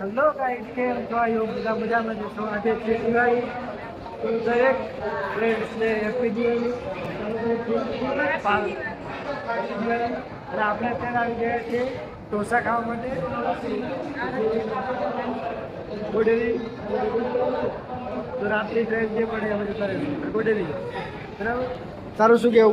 लोक आहेत खेळ किंवा योगदा मजामध्ये समाजाचे दिवाळी दरेक फ्रेंड्सने हॅपी दिवाळी आणि आपल्या त्या आम्ही डोसा खावामध्ये. गोडेली तर आपली ट्रेन जे पण यामध्ये करायची गोडेली तर चालू सु घेऊ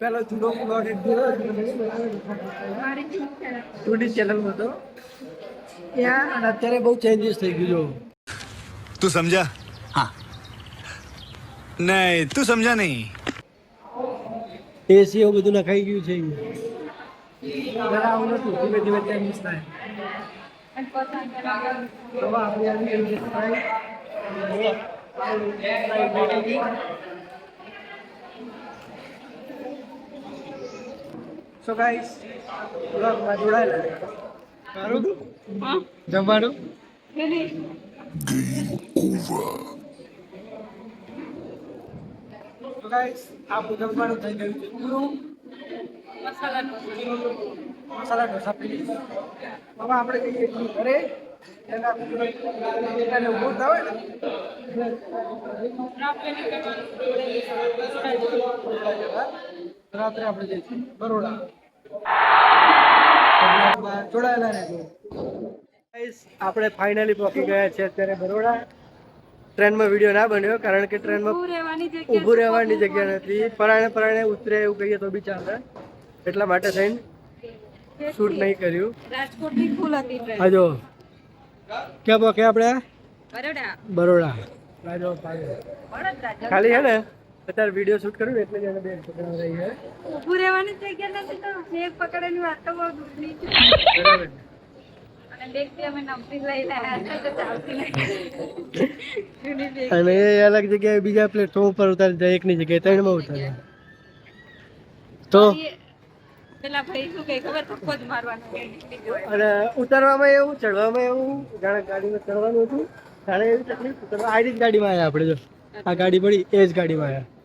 પેલો જૂનો બ્લોગ ટુડી ચેનલ હતો ત્યાં અને અત્યારે બહુ ચેન્જીસ થઈ ગયું જો તું સમજા હા નહીં તું સમજા નહીં એસી એવું બધું નખાઈ ગયું છે પેલા આવું નતું ધીમે ધીમે ચેન્જીસ થાય હવે આપણે સો ગાઈસ બ્લોગમાં જોડાયેલા સારું? જમવાનું? તો ગાઈસ આપણું જમવાનું થઈ ગયું છે. પૂરું? મસાલા ઢોસા. મસાલા ઢોસા પી હવે આપણે જઈએ છીએ ઘરે. એના એને ઊભું હોય ને. રાત્રે આપણે જઈશું બરોડા. જોડાયેલા રહેજો. આપણે ફાઇનલી પહોંચી ગયા છે અત્યારે બરોડા. ટ્રેનમાં વીડિયો ના બન્યો કારણ કે ટ્રેનમાં ઊભું રહેવાની જગ્યા નથી. પરાણે પરાણે ઉતરે એવું કહીએ તો બી ચાલે. એટલા માટે થઈને શૂટ નહીં કર્યું. હાજો ફૂલ હતી ટ્રેન. ક્યાં પહોંચે આપણે? બરોડા. બરોડા. ખાલી હે ને? અત્યારે વીડિયો શૂટ કર્યું ને એટલે જ એને બેન પકડાવ રહી છે. ઊભું રહેવાની જગ્યા નથી તો બેગ પકડવાની વાત તો બહુ દૂરની છે. બરાબર અને એ અલગ જગ્યાએ બીજા પ્લેટફોર્મ ઉપર ઉતારી જાય એકની જગ્યાએ ત્રણમાં ઉતારે તો? એ પેલા ભાઈ શું કહે ખબર? ધક્કો જ મારવાનો હોય, નીકળી જવાય. અને ઉતારવામાં એવું ચડવામાં એવું જાણે ગાડીમાં ચડવાનું હતું. જાણે એવી તકલીફ ઉતરવા આ ગાડીમાં આવ્યા આપણે જો. આ ગાડી પડી એ જ ગાડીમાં આવ્યા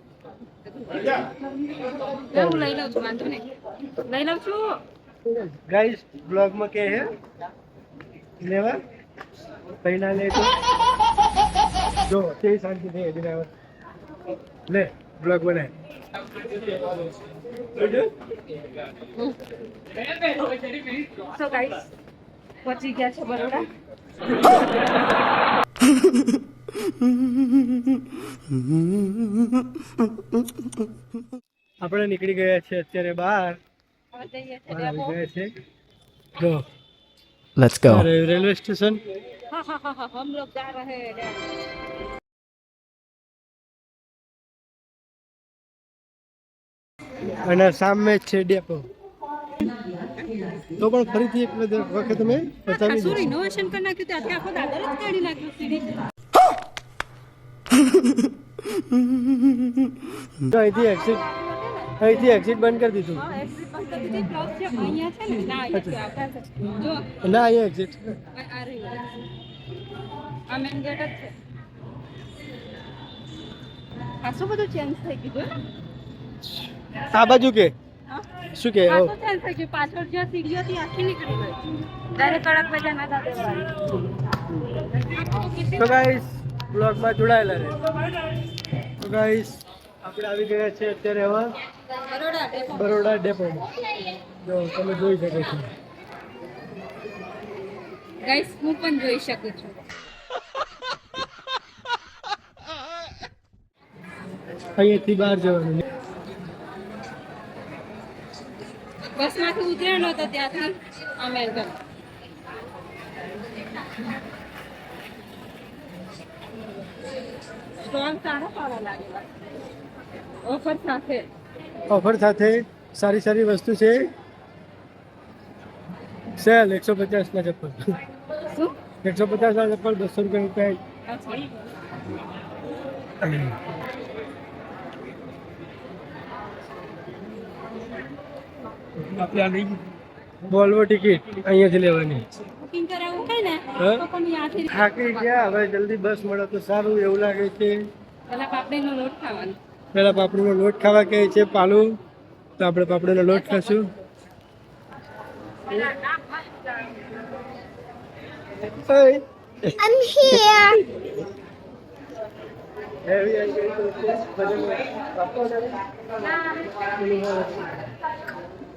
હું લઈ લઉં છું વાંધો નહીં લઈ લઉં છું ગાઈસ બ્લોગમાં કે હે લેવા પૈના લે તો જો તે શાંતિ થઈ હજી લે બ્લોગ બનાય સો ગાઈસ પહોંચી ગયા છે બરોડા આપણે નીકળી ગયા છે અત્યારે બહાર ગયા છે go let's go railway station હમ લોગ જા રહે હૈ અને સામે છે ડેપો તો પણ ફરીથી એક વખત મેં બતાવી દઉં ઇનોવેશન કરી નાખ્યું આખો દાદર જ કાઢી નાખ્યું અહીંથી એક્સિટ અહીંથી એક્સિટ બંધ કરી દીધું હા એક્સિટ બંધ કરી દીધી પ્લસ છે અહીંયા છે ને ના અહીંયા છે આપણા છે. જો ના અહીંયા એક્સિટ આ- આ રહ્યું. આ મેન ગેટ જ છે ખાસું બધું ચેન્જ થઈ ગયું ને આ બાજુ કે હા? શું કે ઓ ખાસું ચેન્જ થઈ ગયું પાછળ જ્યાં સીડીઓ હતી આખી નીકળી ગઈ ડાયરેક્ટ કડક બજારના દાદર વાળી તો ગાઈસ બ્લોગમાં જોડાયેલા રહે. તો ગાઈસ આપણે આવી ગયા છે અત્યારે હવે બરોડા ડેપો બરોડા ડેપોમાં જો તમે જોઈ શકો છો. ગાઈસ હું પણ જોઈ શકું છું. અહીંયાથી બહાર જવાનું. બસમાંથી ઉતરેલો હતો ત્યાંથી અમે ગયા. સ્ટોલ સારા સારા લાગેલા ઓફર સાથે ઓફર સાથે સારી સારી વસ્તુ છે સેલ એકસો પચાસના ચપ્પલ શું એકસો પચાસના ચપ્પલ બસો રૂપિયા અચ્છા. આપણે આ લઈ બોલવો ટિકિટ અહીંયાથી લેવાની બુકિંગ કરાવવું હોય ને હા? તો પણ ત્યાંથી થાકી ગયા હવે જલ્દી બસ મળે તો સારું એવું લાગે છે પેલા પાપડીનો લોટ ખાવાનો પેલા પાપડીનો લોટ ખાવા કહે છે પાલું તો આપણે પાપડીનો લોટ ખાશું Hey. I'm here.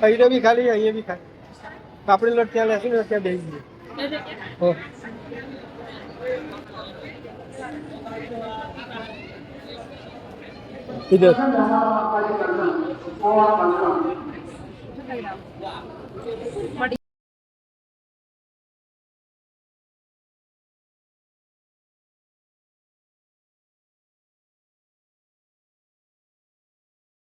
અહીંયા બી ખાલી અહીંયા બી ખાલી પાપડી લોટ ત્યાં લેશું ને ત્યાં બેસી જઈએ હો ઇધર મળી